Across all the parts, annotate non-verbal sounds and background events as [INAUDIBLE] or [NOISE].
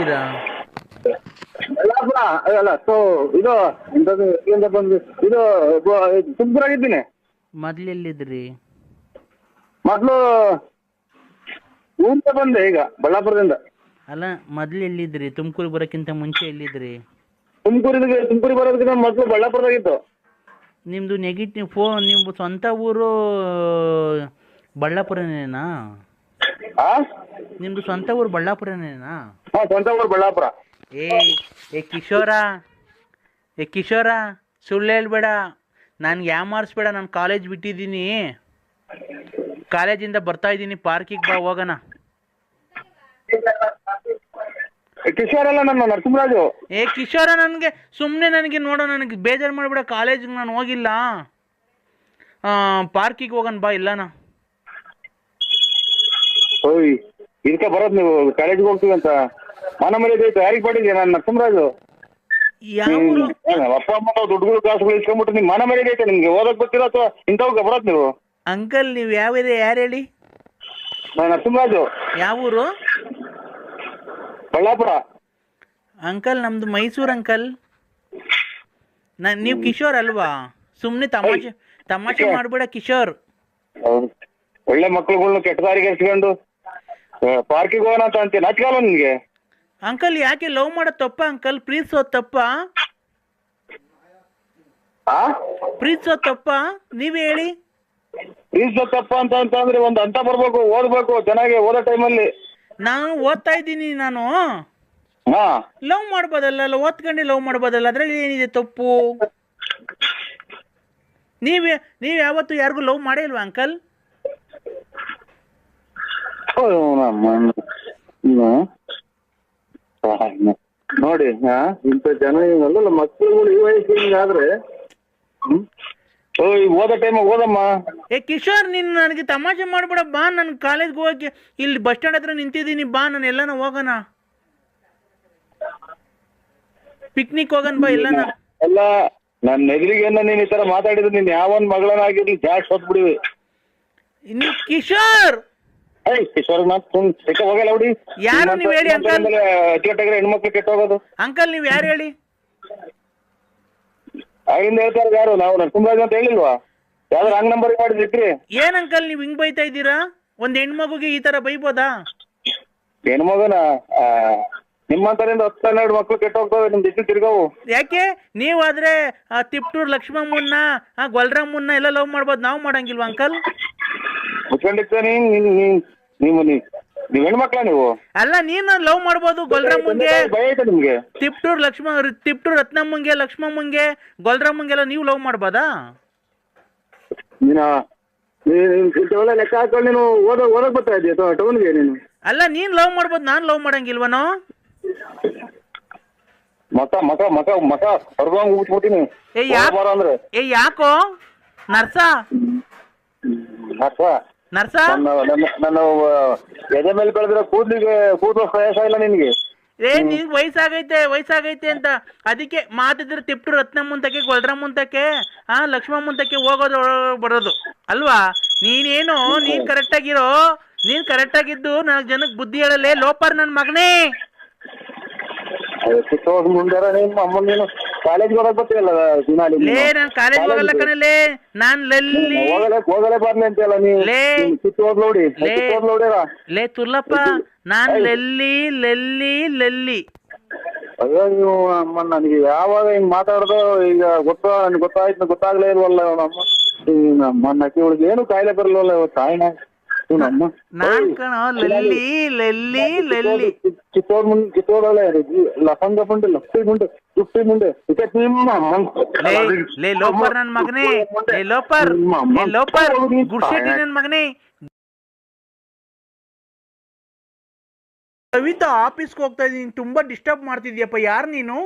ಎಲ್ಲಿದ್ದೀರಾ ಅಲ್ಲ ಸೊ ಇದು ಎಂತದು ಎಂತ ಬಂದು ಇದು ತುಮಕೂರಾಗಿದ್ದೀನಿ ಮೊದ್ಲು ಎಲ್ಲಿದ್ರಿ ಮೊದಲು ಊರಿಂದ ಬಂದೆ ಈಗ ಬಳ್ಳಾಪುರದಿಂದ. ಅಲ್ಲ ಮೊದ್ಲು ಎಲ್ಲಿದ್ರಿ ತುಮಕೂರಿಗೆ ಬರೋಕ್ಕಿಂತ ಮುಂಚೆ ಎಲ್ಲಿದ್ರಿ? ತುಮಕೂರಿಗೆ ತುಮಕೂರಿಗೆ ಬರೋದಕ್ಕಿಂತ ಮೊದಲು ಬಳ್ಳಾಪುರದಾಗಿತ್ತು. ನಿಮ್ದು ನೆಗೆಟಿವ್ ಫೋನ್ ನಿಮ್ದು ಸ್ವಂತ ಊರು ಬಳ್ಳಾಪುರನೇನಾ? ಆ? ನಿಮ್ಮದು ಸ್ವಂತ ಊರು ಬಳ್ಳಾಪುರನೇನಾ? ಹಾಂ ಸ್ವಂತ ಊರು ಬಳ್ಳಾಪುರ. ಏ ಏ ಕಿಶೋರ ಏ ಕಿಶೋರ ಸುಳ್ಳು ಹೇಳ್ಬೇಡ. ನನ್ಗೆ ಯಾಮಾರಿಸ್ಬೇಡ ನಾನು ಕಾಲೇಜ್ ಬಿಟ್ಟಿದ್ದೀನಿ. ಕಾಲೇಜಿಂದ ಬರ್ತಾ ಇದ್ದೀನಿ ಪಾರ್ಕಿಗೆ ಬಾ ಹೋಗೋಣ. ಕಿಶೋರ್ ಅಲ್ಲ ನನ್ನ ನರಸಿಂಹರಾಜು. ಏ ಕಿಶೋರ ನನಗೆ ಸುಮ್ಮನೆ ನನಗೆ ನೋಡೋ ನನಗೆ ಬೇಜಾರು ಮಾಡಿಬಿಡ ಕಾಲೇಜಿಗೆ ನಾನು ಹೋಗಿಲ್ಲ. ಪಾರ್ಕಿಗೆ ಹೋಗೋಣ ಬಾ ಇಲ್ಲನಾ. ಓಯ್ ಇದಕ್ಕೆ ಬರೋದು ನೀವು ಕಾಲೇಜ್ ಹೋಗ್ತೀವಿ ಅಂತ. ಮನ ಮರ್ಯಾದೆ ಐತೆ ಯಾರಿಗೆ ಪಡಿದ್ಯಾ ನಾನು ನರಸಿಂಹರಾಜು. ಯಾವ ಅಪ್ಪ ಅಮ್ಮ ದುಡ್ಡುಗಳು ಕಾಸುಗಳು ಇಸ್ಕೊಂಡ್ಬಿಟ್ಟು ನಿಮ್ ಮನ ಮರ್ಯಾದೆ ಐತೆ ನಿಮ್ಗೆ ಓದಕ್ ಗೊತ್ತಿಲ್ಲ ಅಥವಾ ಇಂಥವ್ಗೆ ಬರೋದು ನೀವು? ಅಂಕಲ್ ನೀವು ಯಾವ ಏರಿಯಾ ಯಾರು ಹೇಳಿ? ನಾನು ನರಸಿಂಹರಾಜು. ಯಾವ ಊರು? ಬಳ್ಳಾಪುರ. ಅಂಕಲ್ ನಮ್ದು ಮೈಸೂರು ಅಂಕಲ್. ನಾ ನೀವು ಕಿಶೋರ್ ಅಲ್ವಾ? ಸುಮ್ಮನೆ ತಮಾಷೆ ತಮಾಷೆ ಮಾಡಬೇಡ ಕಿಶೋರ್. ಒಳ್ಳೆ ಮಕ್ಳುಗಳ್ನ ಕೆಟ್ಟ ದಾರಿಗೆ ಎಸ್ಕೊಂಡು ಪಾರ್ಕಿಗೆ ಹೋಗೋಣ ಅಂತ ಅಂತೀನಿ ನಾಚಿಕಲ್ಲ ನಿನ್ಗೆ? ಅಂಕಲ್ ಯಾಕೆ ಲವ್ ಮಾಡೋ ತಪ್ಪ ಅಂಕಲ್? ಪ್ರೀತಿಸೋದು ತಪ್ಪ? ಆ? ಪ್ರೀತಿಸೋದು ತಪ್ಪ? ನೀವೇ ಹೇಳಿ. ಪ್ರೀತಿಸೋ ತಪ್ಪ ಅಂತ ಅಂತಂದ್ರೆ ಒಂದು ಅಂತ ಬರ್ಬೇಕು ಓದ್ಬೇಕು ಚೆನ್ನಾಗಿ ಓದೋ ಟೈಮಲ್ಲಿ ನಾನು ಓದ್ತಾ ಇದ್ದೀನಿ ನಾನು. ಹಾ. ಲವ್ ಮಾಡ್ಬೋದಲ್ಲ ಅಲ್ಲ ಓದ್ಕೊಂಡು ಲವ್ ಮಾಡ್ಬೋದಲ್ಲ ಅದ್ರಲ್ಲಿ ಏನಿದೆ ತಪ್ಪು? [LAUGHS] ನೀವೇ ನೀವು ಯಾವತ್ತು ಯಾರಿಗೂ ಲವ್ ಮಾಡೇ ಇಲ್ವಾ ಅಂಕಲ್? ಹ್ಮ್. ನೋಡಿ ಹಾ ಇಂಥ ಜನ ಏನಲ್ಲ ಮಕ್ಕಳುಗಳು ಈ ವಯಸ್ಸಿಗೆ ಹಿಂಗಾದ್ರೆ ಹ್ಮ್? ಓದೋ ಟೈಮ್ ಓದಮ್ಮ ಏ ಕಿಶೋರ್ ನೀನು ನನಗೆ ತಮಾಷೆ ಮಾಡ್ಬೇಡ ಬಾ ನನ್ ಕಾಲೇಜ್ ಹೋಗಿ ಇಲ್ಲಿ ಬಸ್ ಸ್ಟ್ಯಾಂಡ್ ಹತ್ರ ನಿಂತಿದ್ದೀನಿ ಬಾ ನಾನು ಎಲ್ಲಾನ ಹೋಗೋಣ. ಪಿಕ್ನಿಕ್ ಹೋಗೋಣ ಬಾ ಎಲ್ಲನ. ಅಲ್ಲ ನನ್ನ ಎದುರಿಗೆ ನೀನ್ ಈ ತರ ಮಾತಾಡಿದ್ರೆ ನೀನ್ ಯಾವನ್ ಮಗಳನ್ನಾಗಿರ್ಲಿ ಜಾಸ್ತಿ ಹೊತ್ಬಿಡಿವಿ. ಇನ್ನು ಕಿಶೋರ್! ಯಾರು ನೀವ್ ಹೇಳಿ ಅಂಕಲ್? ಹೆಣ್ಮಕ್ಳು ಕೆಟ್ಟ ಹೋಗೋದು ಅಂಕಲ್ ನೀವ್ ಯಾರು ಹೇಳಿ? ಆಗಿಂದ ಹೇಳ್ತಾರೆ ಯಾರು? ನಾವು ನರಸಿಂಹರಾಜ್ ಅಂತ ಹೇಳಿಲ್ವಾ? ಯಾವ್ದಾರ ಹಂಗ್ ನಂಬರ್ ಮಾಡಿದ್ರಿ ಏನ್ ಅಂಕಲ್ ನೀವು ಹಿಂಗ್ ಬೈತಾ ಇದ್ದೀರಾ? ಒಂದ್ ಹೆಣ್ಮಗುಗೆ ಈ ತರ ಬೈಬೋದಾ? ಹೆಣ್ಮಗನ ನಿಮ್ಮಂತರಿಂದ ಹತ್ತು ಹನ್ನೆರಡು ಮಕ್ಳು ಕೆಟ್ಟ ಹೋಗ್ತವೆ ನಿಮ್ ಜೊತೆ ತಿರ್ಗವು. ಯಾಕೆ? ನೀವಾದ್ರೆ ಆ ತಿಪ್ಟೂರ್ ಲಕ್ಷ್ಮಮ್ಮನ್ನ ಆ ಗೊಲ್ರಮ್ಮನ್ನ ಎಲ್ಲ ಲವ್ ಮಾಡ್ಬೋದು ನಾವು ಮಾಡಂಗಿಲ್ವಾ ಅಂಕಲ್? ಮುಚ್ಕೊಂಡಿರ್ತ ನೀನ್ ನೀನ್- ನೀನ್- ನೀವು ನೀವ್ ನೀವ್ ಹೆಣ್ಮಕ್ಳ ನೀವು? ಅಲ್ಲ ನೀನು ಲವ್ ಮಾಡ್ಬೋದು ಗೊಲ್ರಮ್ಮಂಗೆ. ಭಯ ಐತೆ ನಿಮ್ಗೆ. ತಿಪ್ಟೂರ್ ಲಕ್ಷ್ಮ ತಿಪ್ಟೂರ್ ರತ್ನಮ್ಮಂಗೆ ಲಕ್ಷ್ಮಮ್ಮಂಗೆ ಗೊಲ್ರಮ್ಮಂಗೆಲ್ಲ ನೀವು ಲವ್ ಮಾಡ್ಬೋದಾ? ನೀನ ನೀನ್ ಇಂಥವೆಲ್ಲ ಲೆಕ್ಕ ಹಾಕೊಂಡು ನೀನು ಓದೋ ಓದಕ್ ಬರ್ತಾ ಇದೀಯ ಟೌನ್ಗೆ ನೀನು? ಅಲ್ಲ ನೀನ್ ಲವ್ ಮಾಡ್ಬೋದು ನಾನ್ ಲವ್ ಮಾಡಂಗಿಲ್ವನೋ? ಮಕ ಮಕ ಮಕ ಮಕ ಹೊರಗಂಗ್ ಏ ಯಾಕ್ ಅಂದ್ರೆ. ಏ ಯಾಕೋ? ನರ್ಸ? ನರ್ಸ? ನರ್ಸ? ನನ್ನ ನನ್ನ ನನ್ನ ಎದೆ ಮೇಲೆ ಬೆಳೆದಿರೋ ಕೂದ್ಲಿಗೆ ಕೂದಲು ಇಲ್ಲ ನಿನ್ಗೆ. ಏ ನಿನ್ಗೆ ವಯಸ್ಸಾಗೈತೆ ವಯಸ್ಸಾಗೈತೆ ಅಂತ. ಅದಕ್ಕೆ ಮಾತಿದ್ರೆ ತಿಪ್ಟು ರತ್ನಮ್ಮಂತಕ್ಕೆ ಹಾ ಆ ಲಕ್ಷ್ಮಮ್ಮಂತಕ್ಕೆ ಹೋಗೋದು ಒಳ- ಬರೋದು. ಅಲ್ವಾ? ನೀನೇನು ನೀನ್ ಕರೆಕ್ಟ್ ಆಗಿರೋ ನೀನ್ ಕರೆಕ್ಟ್ ಆಗಿದ್ದು ನಾಲ್ಕು ಜನಕ್ಕೆ ಬುದ್ಧಿ ಹೇಳಲ್ಲೇ ಲೋಪರ್ ನನ್ನ ಮಗನೇ. ಚಿಕ್ಕ ಮುಂದಾರ ನಿಮ್ಮ ಅಮ್ಮ ನೀನು ಕಾಲೇಜ್ ಹೋಗಕ್ ಬರ್ತೀಯಲ್ಲ ಲೇ ನಾನ್ ಕಾಲೇಜ್ ಹೋಗಲ್ಲ ಕಣಲೆ ನಾನ್ ಲಲ್ಲಿ ಹೋಗಲೇ ಹೋಗಲೇ ಬರ್ಲಿ ಅಂತೆಲ್ಲ ನೀ ಲೇ. ಕಿತ್ತು ಓದ್ ನೋಡಿ ಲೇ. ಕಿತ್ತು ಓದ್ ನೋಡಿರ ಲೇ ತುಲ್ಲಪ್ಪ ನಾನ್ ಲಲ್ಲಿ ಲಲ್ಲಿ ಲಲ್ಲಿ. ಅಯ್ಯೋ ನೀವು ಅಮ್ಮ ನನಗೆ ಯಾವಾಗ ಹಿಂಗ್ ಮಾತಾಡ್ದೋ? ಈಗ ಗೊತ್ತಾ ನನ್ಗೆ ಗೊತ್ತಾಯ್ತು ಗೊತ್ತಾಗ್ಲೇ ಇಲ್ವಲ್ಲ ಅಮ್ಮ ನಮ್ಮ ನಕ್ಕಿ ಒಳಗೆ ಏನು ಕಾಯಿಲೆ ಬರಲ್ವಲ್ಲ ಇವತ್ತು ತಾಯಿನ? ನಾನ್ ಕಣ ಲಲ್ಲಿ ಲಲ್ಲಿ ಲಲ್ಲಿ. ಕಿತ್ತೋದ್ ಮುಂದೆ ಕಿತ್ತೋದಳೆ ಲಫಂಗ ಮುಂಡೆ ಲಫ್ಟಿ ಮುಂಡೆ ತುಫ್ಟಿ ಮುಂಡೆ ಇಕ ನಿಮ್ಮ ಲೇ ಲೇ ಲೋಪರ್ ನನ್ ಮಗನೇ. ಲೇ ಲೋಪರ್. ಲೇ ಲೋಪರ್. ಗುಡ್ಸೆಟ್ಟಿ ನನ್ ಮಗನೇ. ಕವಿತಾ ಆಫೀಸ್ಗೆ ಹೋಗ್ತಾ ಇದೀನಿ. ತುಂಬಾ ಡಿಸ್ಟರ್ಬ್ ಮಾಡ್ತಿದ್ಯಪ್ಪ. ಯಾರು ನೀನು?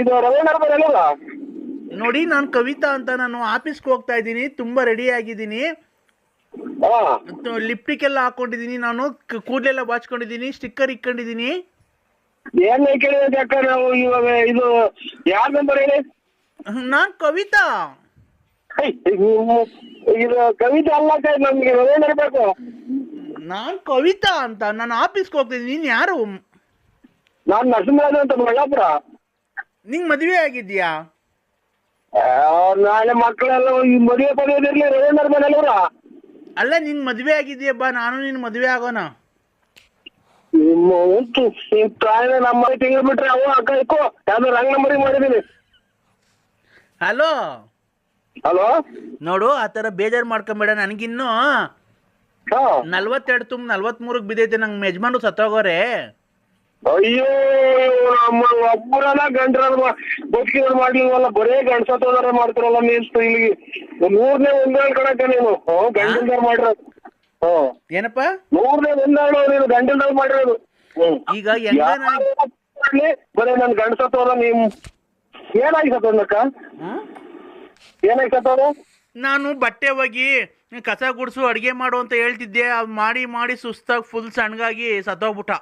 ಇದು ರವೀಂದ್ರ ಬರಲ್ಲ ನೋಡಿ ನಾನು ಕವಿತಾ ಅಂತ ನಾನು ಆಫೀಸ್ಗೆ ಹೋಗ್ತಾ ಇದ್ದೀನಿ ತುಂಬಾ ರೆಡಿ ಆಗಿದ್ದೀನಿ. ಲಿಪ್ಟಿಕ್ ಎಲ್ಲ ಹಾಕೊಂಡಿದ್ದೀನಿ ನಾನು ಕೂದಲೆಲ್ಲ ಬಾಚ್ಕೊಂಡಿದ್ದೀನಿ ಸ್ಟಿಕ್ಕರ್ ಇಕ್ಕೊಂಡಿದ್ದೀನಿ ಏನ್ ಕೇಳಿದ ಅಕ್ಕ ನಾವು ಇವಾಗ ಇದು ಯಾರ ನಂಬರ್ ಹೇಳಿ? ನಾನ್ ಕವಿತಾ. ಇದು ಕವಿತಾ ಅಲ್ಲ ನಮ್ಗೆ ಬೇಕು. ನಾನ್ ಕವಿತಾ ಅಂತ ನಾನು ಆಫೀಸ್ಗೆ ಹೋಗ್ತಿದ್ದೀನಿ ನೀನ್ ಯಾರು? ನಾನ್ ನರಸಿಂಹರಾಜ ಅಂತ ಬಳ್ಳಾಪುರ ನಿಂಗ್ ಮದ್ವೆ ಆಗಿದ್ಯಾ? ನಾಳೆ ಮಕ್ಕಳೆಲ್ಲ ಈ ಮದುವೆ ಪಡೆಯೋದಿರ್ಲಿ ರವೀಂದ್ರ ಮನೆಯಲ್ವರ ಅಲ್ಲ ನಿನ್ ಮದ್ವೆ ಆಗಿದ್ಯಪ್ಪ ಬಾ ನಾನು ನಿನ್ ಮದ್ವೆ ಆಗೋಣ. ನಿಮ್ಮ ಉಂಟು ಈ ಪ್ರಾಯ ನಮ್ಮ ತಿಂಗಳು ಬಿಟ್ರೆ ಅವ ಅಕ್ಕ ಇಕ್ಕೋ ಯಾವ್ದೋ ರಂಗ್ ನಂಬರಿಗೆ ಮಾಡಿದೀನಿ ಹಲೋ? ಹಲೋ? ನೋಡು ಆ ಬೇಜಾರ್ ಬೇಜಾರು ಮಾಡ್ಕೊಂಬೇಡ ನನಗಿನ್ನೂ ಹಾ. ನಲ್ವತ್ತೆರಡು ತುಂಬ ನಲ್ವತ್ಮೂರಕ್ಕೆ ಬಿದ್ದೈತೆ ನಂಗೆ ಯಜಮಾನ್ರು ಸತ್ತೋಗೋರೆ. ಅಯ್ಯೋ ನಮ್ಮ ಒಬ್ಬರಲ್ಲ ಗಂಡ್ರನ್ನ ಬದುಕಿನ ಮಾಡ್ಲಿಲ್ವಲ್ಲ? ಬರೇ ಗಂಡ್ಸತ್ತೋದಾರ ಮಾಡ್ತಾರಲ್ಲ ನೀನ್ ಇಲ್ಲಿ ಮೂರನೇ ಒಂದೇಳು ಕಣಕ್ಕ ನೀನು. ಗಂಡಲ್ದಾರ್ ಮಾಡಿರೋದು. ಏನಪ್ಪ? ಮೂರನೇ ಒಂದಾಳು ನೀನು ಗಂಡಲ್ದಾರ್ ಮಾಡಿರೋದು. ಈಗ ಬರೇ ನನ್ ಗಂಡ್ಸತ್ತೋದ ನೀವ್ ಏನಾಗಿ ಸತ್ತೋದಕ್ಕ ಹ್ಮ್? ಏನಾಗಿ ಸತ್ತೋದು? ನಾನು ಬಟ್ಟೆ ಹೋಗಿ ಕಸ ಗುಡಿಸು ಅಡಿಗೆ ಮಾಡು ಅಂತ ಹೇಳ್ತಿದ್ದೆ. ಮಾಡಿ ಮಾಡಿ ಸುಸ್ತಾಗಿ ಫುಲ್ ಸಣ್ಣಗಾಗಿ ಸತ್ತೋಗ್ಬಿಟ್ಟ.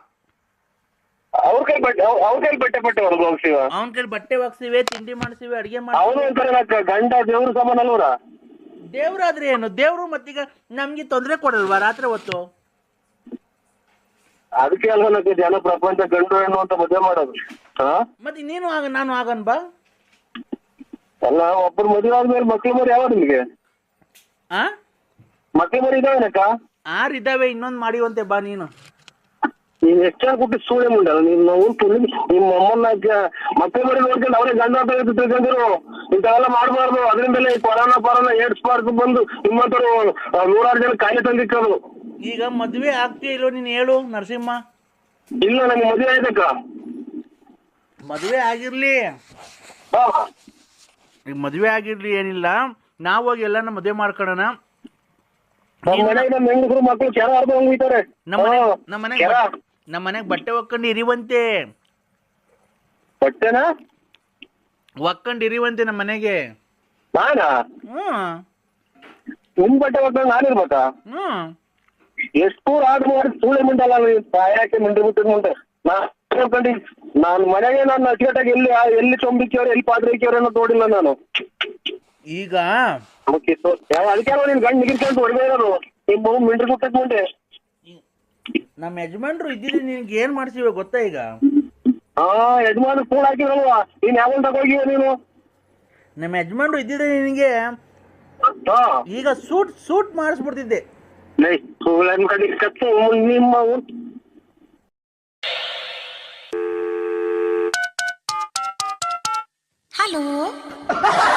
ಅವ್ರ ಕೈ ಬಟ್ಟೆ ಅವ್ರ ಕೈ ಬಟ್ಟೆ ಬಟ್ಟೆ ಹೊರಗೆ ಹೋಗ್ತೀವ? ಅವನ ಕೈಲಿ ಬಟ್ಟೆ ಒಗ್ಸಿವೆ ತಿಂಡಿ ಮಾಡಿಸಿವೆ ಅಡಿಗೆ ಅವನು ಮಾಡಿ ಗಂಡ ದೇವ್ರ ಸಮಾನ ಅಲ್ವರ ದೇವ್ರಾದ್ರೆ ಏನು? ದೇವ್ರು ಮತ್ತೀಗ ನಮ್ಗೆ ತೊಂದ್ರೆ ಕೊಡಲ್ವಾ ರಾತ್ರಿ ಹೊತ್ತು? ಅದಕ್ಕೆ ಅಲ್ವ ನಕ್ಕ ಜನ ಪ್ರಪಂಚ ಗಂಡು ಹೆಣ್ಣು ಅಂತ ಮದುವೆ ಮಾಡೋದು? ಹಾ? ಮತ್ತೆ ನೀನು ಆಗ ನಾನು ಆಗನ್ ಬಾ. ಅಲ್ಲ ಒಬ್ಬರು ಮದುವೆ ಆದ್ಮೇಲೆ ಮಕ್ಳು ಮರಿ ಯಾವ ನಿಮಗೆ? ಆ? ಮಕ್ಳು ಮರಿ ಇದಾವೇನಕ್ಕ ಆರ್ ಇದ್ದಾವೆ ಇನ್ನೊಂದು ಮಾಡಿವಂತೆ ಬಾ ನೀನು. ನೀನ್ ಎಷ್ಟಾಗಿ ಕೊಟ್ಟು ಸೂಳೆ ಮುಂಡಲ್ಲ ನೀನ್ ನಾವು ತುಳಿ ನಿಮ್ಮ ಅಮ್ಮನ್ನ ಮಕ್ಕಳು ಮರಿ ನೋಡ್ಕೊಂಡು ಅವರೇ ಗಂಡ ತಿಳ್ಕೊಂಡಿರು ಇಂಥವೆಲ್ಲ ಮಾಡಬಾರ್ದು. ಅದರಿಂದಲೇ ಕೊರೋನಾ ಪರೋನಾ ಏಡ್ಸ್ ಪಾರ್ಕ್ ಬಂದು ನಿಮ್ಮಂತರು ನೂರಾರು ಜನ ಕಾಯಿಲೆ ತಂದಿಕ್ಕದು. ಈಗ ಮದ್ವೆ ಆಗ್ತೀಯ ಇಲ್ಲೋ ನೀನು ಹೇಳು ನರಸಿಂಹ? ಇಲ್ಲ ನಮ್ಗೆ ಮದುವೆ ಆಯ್ತಕ್ಕ. ಮದುವೆ ಆಗಿರ್ಲಿ. ಈಗ ಮದುವೆ ಆಗಿರ್ಲಿ ಏನಿಲ್ಲ. ನಾವು ಹೋಗಿ ಎಲ್ಲಾನ ಮದುವೆ ಮಾಡ್ಕೊಳ್ಳೋಣ ನಮ್ಮ ಮನೆಗೆ ನಮ್ಮ ಹೆಂಗಸರು ಮಕ್ಕಳು ಕೆರ ಅರ್ಧ ಹೋಗ್ತಾರೆ ನಮ್ಮ ಮನೆ ನಮ್ಮ ಮನೆಗೆ ಬಟ್ಟೆ ಒಕ್ಕಂಡು ಇರಿವಂತೆ. ಬಟ್ಟೆನಾ? ಒಕ್ಕಂಡು ಇರಿವಂತೆ ನಮ್ಮ ಮನೆಗೆ. ನಾನಾ? ಹ್ಮ್ ನಿಮ್ ಬಟ್ಟೆ ನಾನು ನಾನಿರ್ಬೇಕಾ ಹ್ಮ್ ಎಷ್ಟು ಆರ್ಡರ್ ಮಾಡಿ ಸೂಳೆ ಮುಂಡಲ್ಲ ಯಾಕೆ ಮುಂಡೆ ಬಿಟ್ಟು ಮುಂಡೆ ನಾ ಅನ್ಕೊಂಡಿ ನಾನು ಮನೆಗೆ ನಾನು ಅಚ್ಚುಕಟ್ಟಾಗಿ ಎಲ್ಲಿ ಎಲ್ಲಿ ಚೊಂಬಿಕ್ಕಿಯವ್ರು ಎಲ್ಲಿ ಪಾದ್ರಿಕ್ಕಿಯವ್ರು ಅನ್ನೋದು ನೋಡಿಲ್ಲ ನಾನು. ಈಗ ಯಾವ ಅದಕ್ಕೆ ನೀನ್ ಗಂಡು ನಿಗಿರ್ಕೊಂಡು ಹೊಡೆದೇ ಇರೋದು? ನಿಮ್ಮ ಮಿಂಡ್ರಿ ಬಿಟ್ಟದ್ ಮುಂದೆ. ನಮ್ಮ ಯಜಮಾನ್ರು ಇದ್ದಿದ್ರೆ ನಿನ್ಗೆ ಏನ್ ಮಾಡ್ಸಿವೆ ಗೊತ್ತಾ ಈಗ? ಆ ಯಜಮಾನ ಫೋನ್ ಹಾಕಿದ್ರಲ್ವಾ? ನೀನ್ ಯಾವಾಗ ತಗೋಗಿವ ನೀನು? ನಮ್ಮ ಯಜಮಾನ್ರು ಇದ್ದಿದ್ರೆ ನಿನಗೆ ಹಾ. ಈಗ ಸೂಟ್ ಸೂಟ್ ಮಾಡಿಸ್ಬಿಡ್ತಿದ್ದೆ. ಲೈ ಸೂಳನ್ ಕಡೆ ಕತ್ತು ನಿಮ್ಮ Hello. [LAUGHS]